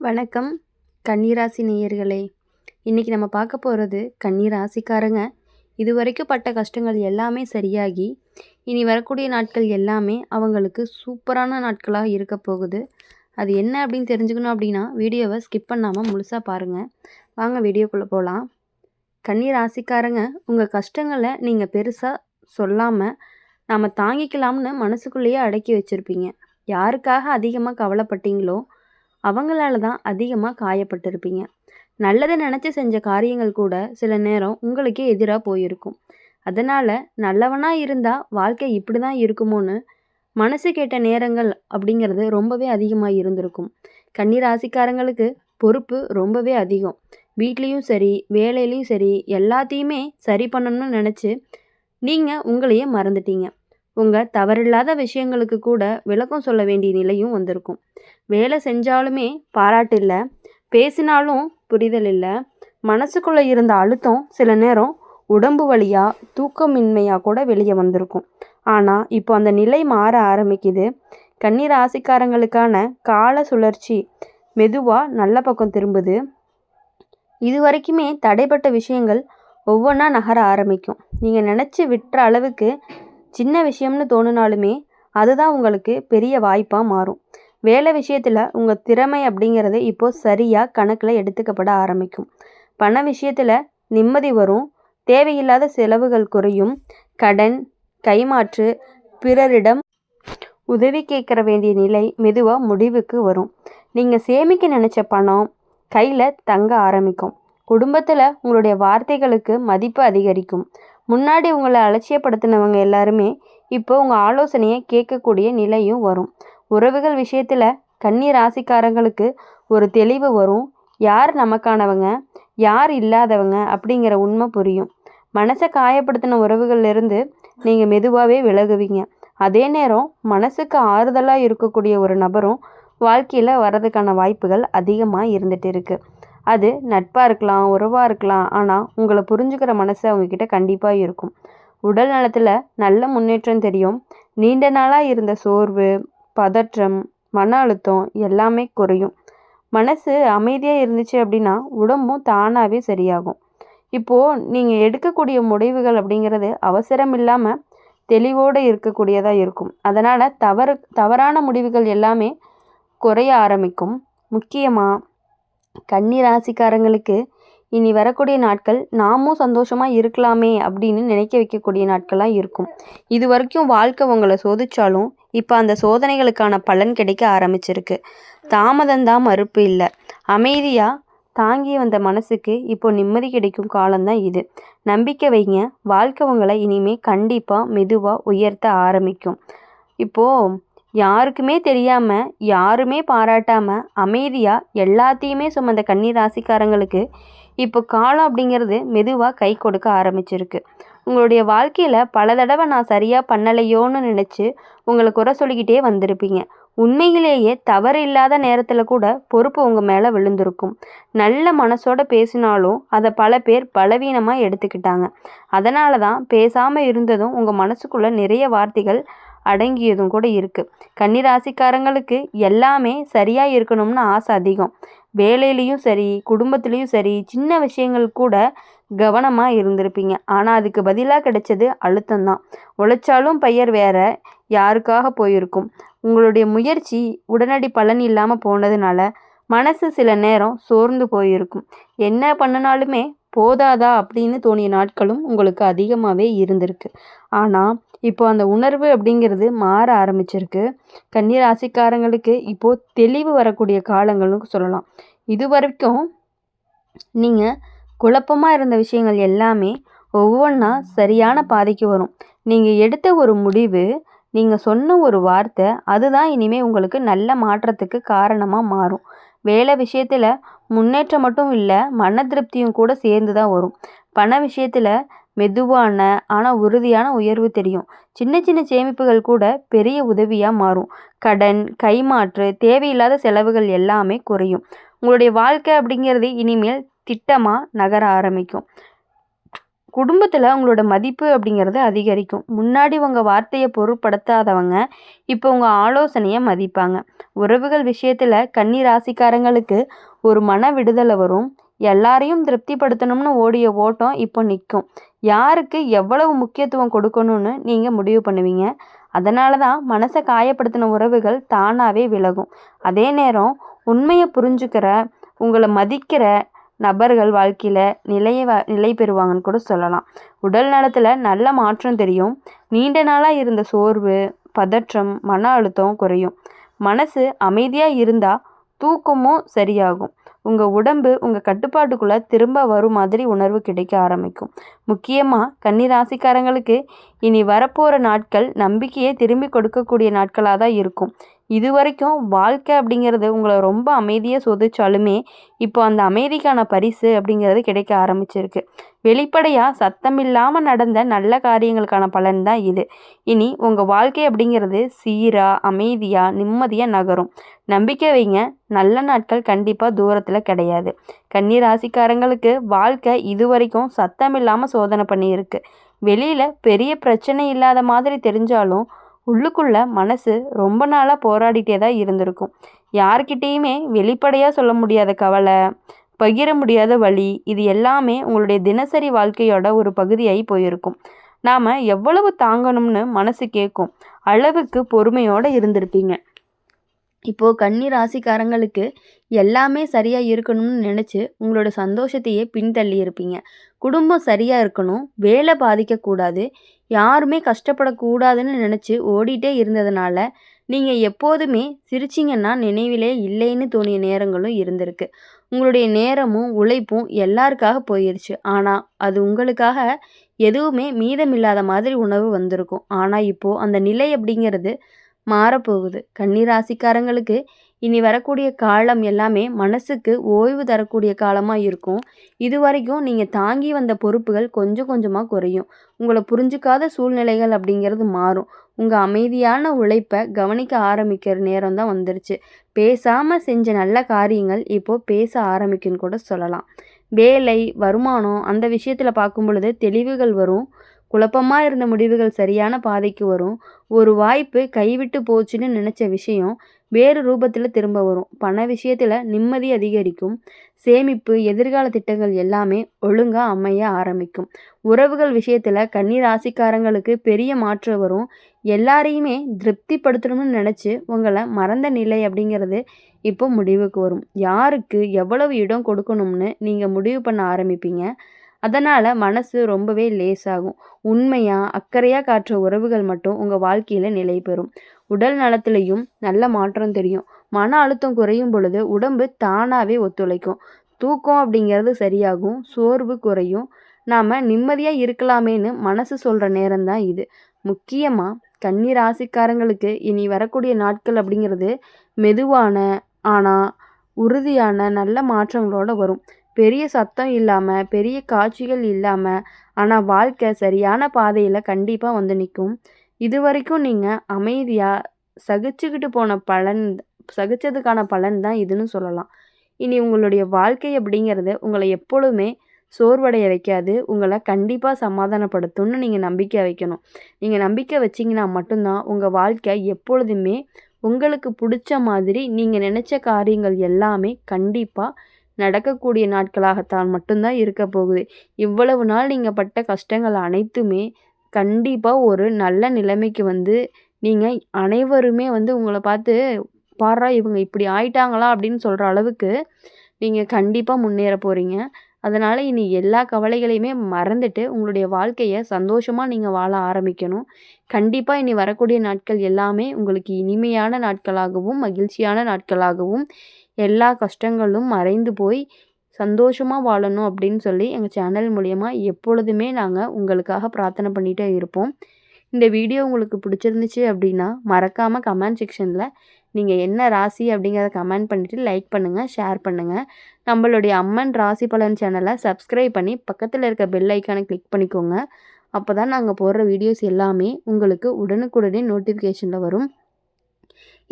வணக்கம் கன்னிராசி நேயர்களே. இன்றைக்கி நம்ம பார்க்க போகிறது கன்னிராசிக்காரங்க. இது வரைக்கும் பட்ட கஷ்டங்கள் எல்லாமே சரியாகி இனி வரக்கூடிய நாட்கள் எல்லாமே அவங்களுக்கு சூப்பரான நாட்களாக இருக்க போகுது. அது என்ன அப்படின்னு தெரிஞ்சுக்கணும் அப்படின்னா வீடியோவை ஸ்கிப் பண்ணாமல் முழுசாக பாருங்கள் வாங்க வீடியோக்குள்ளே போகலாம் கன்னிராசிக்காரங்க உங்கள் கஷ்டங்களை நீங்கள் பெருசாக சொல்லாமல் நாம் தாங்கிக்கலாம்னு மனசுக்குள்ளேயே அடக்கி வச்சுருப்பீங்க. யாருக்காக அதிகமாக கவலைப்பட்டீங்களோ அவங்களால தான் அதிகமாக காயப்பட்டிருப்பீங்க. நல்லதை நினச்சி செஞ்ச காரியங்கள் கூட சில நேரம் உங்களுக்கே எதிராக போயிருக்கும். அதனால் நல்லவனாக இருந்தால் வாழ்க்கை இப்படி தான் இருக்குமோன்னு மனசு கேட்ட நேரங்கள் அப்படிங்கிறது ரொம்பவே அதிகமாக இருந்திருக்கும். கன்னிராசிக்காரங்களுக்கு பொறுப்பு ரொம்பவே அதிகம். வீட்லேயும் சரி வேலையிலையும் சரி எல்லாத்தையுமே சரி பண்ணணும்னு நினச்சி நீங்கள் உங்களையே மறந்துட்டீங்க. உங்கள் தவறில்லாத விஷயங்களுக்கு கூட விளக்கம் சொல்ல வேண்டிய நிலையும் வந்திருக்கும். வேலை செஞ்சாலுமே பாராட்டு இல்லை பேசினாலும் புரிதல் இல்லை மனசுக்குள்ளே இருந்த அழுத்தம் சில நேரம் உடம்பு வழியாக தூக்கமின்மையாக கூட வெளியே வந்திருக்கும். ஆனால் இப்போ அந்த நிலை மாற ஆரம்பிக்குது. கன்னி ராசிக்காரங்களுக்கான கால சுழற்சி மெதுவாக நல்ல பக்கம் திரும்புது. இது வரைக்குமே தடைப்பட்ட விஷயங்கள் ஒவ்வொன்றா நகர ஆரம்பிக்கும். நீங்கள் நினச்சி விட்டுற அளவுக்கு சின்ன விஷயம்னு தோணுனாலுமே அதுதான் உங்களுக்கு பெரிய வாய்ப்பாக மாறும். வேலை விஷயத்தில் உங்கள் திறமை அப்படிங்கிறது இப்போது சரியாக கணக்கில் எடுத்துக்கப்பட ஆரம்பிக்கும். பண விஷயத்தில் நிம்மதி வரும். தேவையில்லாத செலவுகள் குறையும். கடன் கைமாற்று பிறரிடம் உதவி கேட்குற வேண்டிய நிலை மெதுவாக முடிவுக்கு வரும். நீங்கள் சேமிக்க நினச்ச பணம் கையில் தங்க ஆரம்பிக்கும். குடும்பத்தில் உங்களுடைய வார்த்தைகளுக்கு மதிப்பு அதிகரிக்கும். முன்னாடி உங்களை அலட்சியப்படுத்தினவங்க எல்லாருமே இப்போ உங்கள் ஆலோசனையை கேட்கக்கூடிய நிலையும் வரும். உறவுகள் விஷயத்தில் கன்னி ராசிக்காரங்களுக்கு ஒரு தெளிவு வரும். யார் நமக்கானவங்க? யார் இல்லாதவங்க? அப்படிங்கிற உண்மை புரியும். மனசை காயப்படுத்தின உறவுகள்லேருந்து நீங்கள் மெதுவாகவே விலகுவீங்க. அதே நேரம் மனசுக்கு ஆறுதலாக இருக்கக்கூடிய ஒரு நபரும் வாழ்க்கையில் வர்றதுக்கான வாய்ப்புகள் அதிகமாக இருந்துகிட்டு இருக்குது அது நட்பாக இருக்கலாம் உறவாக இருக்கலாம். ஆனால் உங்களை புரிஞ்சுக்கிற மனசு அவங்கக்கிட்ட கண்டிப்பாக இருக்கும். உடல் நலத்தில் நல்ல முன்னேற்றம் தெரியும். நீண்ட நாளாக இருந்த சோர்வு பதற்றம் மன அழுத்தம் எல்லாமே குறையும். மனசு அமைதியாக இருந்துச்சு அப்படின்னா உடம்பும் தானாகவே சரியாகும். இப்போது நீங்கள் எடுக்கக்கூடிய முடிவுகள் அப்படிங்கிறது அவசரம் இல்லாமல் தெளிவோடு இருக்கக்கூடியதாக இருக்கும். அதனால் தவறு தவறான முடிவுகள் எல்லாமே குறைய ஆரம்பிக்கும். முக்கியமாக கன்னி ராசிக்காரங்களுக்கு இனி வரக்கூடிய நாட்கள் நாமும் சந்தோஷமாக இருக்கலாமே அப்படின்னு நினைக்க வைக்கக்கூடிய நாட்களாக இருக்கும். இது வரைக்கும் வாழ்க்கை உங்களை சோதிச்சாலும் இப்போ அந்த சோதனைகளுக்கான பலன் கிடைக்க ஆரம்பிச்சிருக்கு. தாமதம்தான் மறுப்பு இல்லை. அமைதியாக தாங்கி வந்த மனசுக்கு இப்போ நிம்மதி கிடைக்கும் காலம்தான் இது. நம்பிக்கை வைங்க. வாழ்க்கை உங்களை இனிமேல் கண்டிப்பாக மெதுவாக உயர்த்த ஆரம்பிக்கும். இப்போது யாருக்குமே தெரியாமல் யாருமே பாராட்டாமல் அமைதியாக எல்லாத்தையுமே சுமந்த கன்னி ராசிக்காரங்களுக்கு இப்போ காலம் அப்படிங்கிறது மெதுவாக கை கொடுக்க ஆரம்பிச்சிருக்கு. உங்களுடைய வாழ்க்கையில் பல தடவை நான் சரியாக பண்ணலையோன்னு நினச்சி உங்களை குறை சொல்லிக்கிட்டே வந்திருப்பீங்க. உண்மையிலேயே தவறு இல்லாத நேரத்தில் கூட பொறுப்பு உங்கள் மேலே விழுந்திருக்கும். நல்ல மனசோட பேசினாலும் அதை பல பேர் பலவீனமாக எடுத்துக்கிட்டாங்க. அதனால தான் பேசாமல் இருந்ததும் உங்கள் மனசுக்குள்ளே நிறைய வார்த்தைகள் அடங்கியதும் கூட இருக்குது கன்னிராசிக்காரங்களுக்கு எல்லாமே சரியாக இருக்கணும்னு ஆசை அதிகம். வேலையிலையும் சரி குடும்பத்துலேயும் சரி சின்ன விஷயங்கள் கூட கவனமாக இருந்திருப்பீங்க. ஆனால் அதுக்கு பதிலாக கிடைச்சது அழுத்தம்தான். உழைச்சாலும் பெயர் வேற யாருக்காக போயிருக்கும்? உங்களுடைய முயற்சி உடனடி பலன் இல்லாமல் போனதுனால மனசு சில நேரம் சோர்ந்து போயிருக்கும். என்ன பண்ணினாலுமே போதாதா அப்படின்னு தோணிய நாட்களும் உங்களுக்கு அதிகமாகவே இருந்திருக்கு. ஆனால் இப்போ அந்த உணர்வு அப்படிங்கிறது மாற ஆரம்பிச்சிருக்கு. கன்னிராசிக்காரங்களுக்கு இப்போது தெளிவு வரக்கூடிய காலங்கள்னு சொல்லலாம். இது வரைக்கும் நீங்கள் குழப்பமாக இருந்த விஷயங்கள் எல்லாமே ஒவ்வொன்றா சரியான பாதைக்கு வரும். நீங்கள் எடுத்த ஒரு முடிவு நீங்கள் சொன்ன ஒரு வார்த்தை அதுதான் இனிமேல் உங்களுக்கு நல்ல மாற்றத்துக்கு காரணமாக மாறும். வேலை விஷயத்தில் முன்னேற்றம் மட்டும் இல்லை மன திருப்தியும் கூட சேர்ந்து தான் வரும். பண விஷயத்தில் மெதுவான ஆனால் உறுதியான உயர்வு தெரியும். சின்ன சின்ன சேமிப்புகள் கூட பெரிய உதவியாக மாறும். கடன் கைமாற்று தேவையில்லாத செலவுகள் எல்லாமே குறையும். உங்களுடைய வாழ்க்கை அப்படிங்கிறது இனிமேல் திட்டமாக நகர ஆரம்பிக்கும். குடும்பத்தில் உங்களோட மதிப்பு அப்படிங்கிறது அதிகரிக்கும். முன்னாடி உங்கள் வார்த்தையை பொருட்படுத்தாதவங்க இப்போ உங்கள் ஆலோசனையை மதிப்பாங்க. உறவுகள் விஷயத்தில் கன்னி ராசிக்காரங்களுக்கு ஒரு மன விடுதலை வரும். எல்லாரையும் திருப்திப்படுத்தணும்னு ஓடிய ஓட்டம் இப்போ நிற்கும். யாருக்கு எவ்வளவு முக்கியத்துவம் கொடுக்கணும்னு நீங்கள் முடிவு பண்ணுவீங்க. அதனால தான் மனசை காயப்படுத்தின உறவுகள் தானாகவே விலகும். அதே நேரம் உண்மையை புரிஞ்சுக்கிற உங்களை மதிக்கிற நபர்கள் வாழ்க்கையில் நிலைய நிலை பெறுவாங்கன்னு கூட சொல்லலாம். உடல் நலத்தில் நல்ல மாற்றம் தெரியும். நீண்ட நாளாக இருந்த சோர்வு பதற்றம் மன அழுத்தம் குறையும். மனசு அமைதியாக இருந்தால் தூக்கமும் சரியாகும். உங்கள் உடம்பு உங்கள் கட்டுப்பாட்டுக்குள்ளே திரும்ப வரும் மாதிரி உணர்வு கிடைக்க ஆரம்பிக்கும். முக்கியமாக கன்னிராசிக்காரங்களுக்கு இனி வரப்போகிற நாட்கள் நம்பிக்கையை திரும்பி கொடுக்கக்கூடிய நாட்களாக தான் இருக்கும். இது வரைக்கும் வாழ்க்கை அப்படிங்கிறது உங்களை ரொம்ப அமைதியாக சோதிச்சாலுமே இப்போ அந்த அமைதிக்கான பரிசு அப்படிங்கிறது கிடைக்க ஆரம்பிச்சிருக்கு. வெளிப்படையாக சத்தம் இல்லாமல் நடந்த நல்ல காரியங்களுக்கான பலன் தான் இது. இனி உங்கள் வாழ்க்கை அப்படிங்கிறது சீராக அமைதியாக நிம்மதியாக நகரும். நம்பிக்கை வைங்க நல்ல நாட்கள் கண்டிப்பாக தூரத்தில் கிடையாது. கன்னி ராசிக்காரங்களுக்கு வாழ்க்கை இது வரைக்கும் சத்தம் இல்லாமல் சோதனை பண்ணியிருக்கு. வெளியில் பெரிய பிரச்சனை இல்லாத மாதிரி தெரிஞ்சாலும் உள்ளுக்குள்ள மனசு ரொம்ப நாளாக போராடிட்டே தான் இருந்திருக்கும். யார்கிட்டேயுமே வெளிப்படையாக சொல்ல முடியாத கவலை பகிர முடியாத வழி இது எல்லாமே உங்களுடைய தினசரி வாழ்க்கையோட ஒரு பகுதியாகி போயிருக்கும். நாம் எவ்வளவு தாங்கணும்னு மனசு கேட்கும் அளவுக்கு பொறுமையோடு இருந்திருப்பீங்க. இப்போது கன்னி ராசிக்காரங்களுக்கு எல்லாமே சரியாக இருக்கணும்னு நினச்சி உங்களோட சந்தோஷத்தையே பின்தள்ளி இருப்பீங்க. குடும்பம் சரியாக இருக்கணும் வேலை பாதிக்கக்கூடாது யாருமே கஷ்டப்படக்கூடாதுன்னு நினச்சி ஓடிட்டே இருந்ததுனால நீங்கள் எப்போதுமே சிரிச்சிங்கன்னா நினைவிலே இல்லைன்னு தோணிய நேரங்களும் இருந்திருக்கு. உங்களுடைய நேரமும் உழைப்பும் எல்லாருக்காக போயிடுச்சு ஆனால் அது உங்களுக்காக எதுவுமே மீதமில்லாத மாதிரி உணவு வந்திருக்கும். ஆனால் இப்போது அந்த நிலை அப்படிங்கிறது மாறப்போகுது. கன்னிராசிக்காரங்களுக்கு இனி வரக்கூடிய காலம் எல்லாமே மனசுக்கு ஓய்வு தரக்கூடிய காலமாக இருக்கும். இது வரைக்கும் நீங்கள் தாங்கி வந்த பொறுப்புகள் கொஞ்சம் கொஞ்சமாக குறையும். உங்களை புரிஞ்சுக்காத சூழ்நிலைகள் அப்படிங்கிறது மாறும். உங்கள் அமைதியான உழைப்பை கவனிக்க ஆரம்பிக்கிற நேரம் தான் வந்துருச்சு. பேசாமல் செஞ்ச நல்ல காரியங்கள் இப்போது பேச ஆரம்பிக்குன்னு கூட சொல்லலாம். வேலை வருமானம் அந்த விஷயத்தில் பார்க்கும் பொழுது தெளிவுகள் வரும். குழப்பமாக இருந்த முடிவுகள் சரியான பாதைக்கு வரும். ஒரு வாய்ப்பு கைவிட்டு போச்சுன்னு நினச்ச விஷயம் வேறு ரூபத்தில் திரும்ப வரும். பண விஷயத்தில் நிம்மதி அதிகரிக்கும். சேமிப்பு எதிர்கால திட்டங்கள் எல்லாமே ஒழுங்காக அமைய ஆரம்பிக்கும். உறவுகள் விஷயத்தில் கன்னி ராசிக்காரங்களுக்கு பெரிய மாற்றம் வரும். எல்லாரையுமே திருப்திப்படுத்தணும்னு நினச்சி உங்களை மறந்த நிலை அப்படிங்கிறது இப்போ முடிவுக்கு வரும். யாருக்கு எவ்வளவு இடம் கொடுக்கணும்னு நீங்கள் முடிவு பண்ண ஆரம்பிப்பீங்க? அதனால் மனசு ரொம்பவே லேசாகும். உண்மையாக அக்கறையாக காட்டுற உறவுகள் மட்டும் உங்கள் வாழ்க்கையில் நிலை பெறும் உடல் நலத்திலையும் நல்ல மாற்றம் தெரியும். மன அழுத்தம் குறையும் பொழுது உடம்பு தானாகவே ஒத்துழைக்கும். தூக்கம் அப்படிங்கிறது சரியாகும் சோர்வு குறையும். நாம் நிம்மதியாக இருக்கலாமேன்னு மனசு சொல்கிற நேரம் தான் இது. முக்கியமாக கன்னி ராசிக்காரங்களுக்கு இனி வரக்கூடிய நாட்கள் அப்படிங்கிறது மெதுவான ஆனால் உறுதியான நல்ல மாற்றங்களோடு வரும். பெரிய சத்தம் இல்லாமல் பெரிய காட்சிகள் இல்லாமல் ஆனால் வாழ்க்கை சரியான பாதையில் கண்டிப்பாக வந்து நிற்கும். இது வரைக்கும் நீங்கள் அமைதியாக சகிச்சுக்கிட்டு போன பலன் சகிச்சதுக்கான பலன் தான் இதுன்னு சொல்லலாம். இனி உங்களுடைய வாழ்க்கை அப்படிங்கிறது உங்களை எப்பொழுதுமே சோர்வடைய வைக்காது. உங்களை கண்டிப்பாக சமாதானப்படுத்தும்னு நீங்கள் நம்பிக்கை வைக்கணும். நீங்கள் நம்பிக்கை வச்சிங்கன்னா மட்டும்தான் உங்கள் வாழ்க்கை எப்பொழுதுமே உங்களுக்கு பிடிச்ச மாதிரி நீங்கள் நினச்ச காரியங்கள் எல்லாமே கண்டிப்பாக நடக்கக்கூடிய நாட்களாகத்தான் மட்டும்தான் இருக்க போகுது. இவ்வளவு நாள் நீங்கள் பட்ட கஷ்டங்கள் அனைத்துமே கண்டிப்பாக ஒரு நல்ல நிலைமைக்கு வந்து நீங்கள் அனைவருமே வந்து உங்களை பார்த்து பாடுறா இவங்க இப்படி ஆயிட்டாங்களா? அப்படின்னு சொல்கிற அளவுக்கு நீங்கள் கண்டிப்பாக முன்னேற போகிறீங்க அதனால் இனி எல்லா கவலைகளையுமே மறந்துட்டு உங்களுடைய வாழ்க்கையை சந்தோஷமாக நீங்கள் வாழ ஆரம்பிக்கணும். கண்டிப்பாக இனி வரக்கூடிய நாட்கள் எல்லாமே உங்களுக்கு இனிமையான நாட்களாகவும் மகிழ்ச்சியான நாட்களாகவும் எல்லா கஷ்டங்களும் மறைந்து போய் சந்தோஷமாக வாழணும் அப்படின்னு சொல்லி எங்கள் சேனல் மூலயமா எப்பொழுதுமே நாங்கள் உங்களுக்காக பிரார்த்தனை பண்ணிகிட்டே இருப்போம். இந்த வீடியோ உங்களுக்கு பிடிச்சிருந்துச்சு அப்படின்னா மறக்காமல் கமெண்ட் செக்ஷனில் நீங்கள் என்ன ராசி அப்படிங்கிறத கமெண்ட் பண்ணிவிட்டு லைக் பண்ணுங்கள் ஷேர் பண்ணுங்கள் நம்மளுடைய அம்மன் ராசி பலன் சேனலை சப்ஸ்கிரைப் பண்ணி பக்கத்தில் இருக்க பெல் ஐக்கானை கிளிக் பண்ணிக்கோங்க. அப்போ தான் நாங்கள் போடுற வீடியோஸ் எல்லாமே உங்களுக்கு உடனுக்குடனே நோட்டிஃபிகேஷனில் வரும்.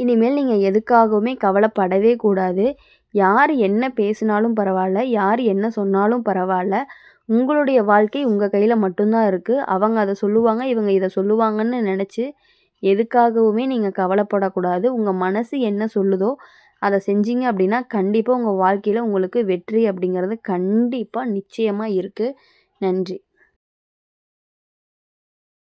இனிமேல் நீங்கள் எதுக்காகவுமே கவலைப்படவே கூடாது. யார் என்ன பேசினாலும் பரவாயில்ல யார் என்ன சொன்னாலும் பரவாயில்ல. உங்களுடைய வாழ்க்கை உங்கள் கையில் மட்டும்தான் இருக்குது அவங்க அதை சொல்லுவாங்க இவங்க இதை சொல்லுவாங்கன்னு நினச்சி எதுக்காகவுமே நீங்கள் கவலைப்படக்கூடாது. உங்கள் மனசு என்ன சொல்லுதோ அதை செஞ்சீங்க அப்படின்னா கண்டிப்பாக உங்கள் வாழ்க்கையில் உங்களுக்கு வெற்றி அப்படிங்கிறது கண்டிப்பாக நிச்சயமாக இருக்குது நன்றி.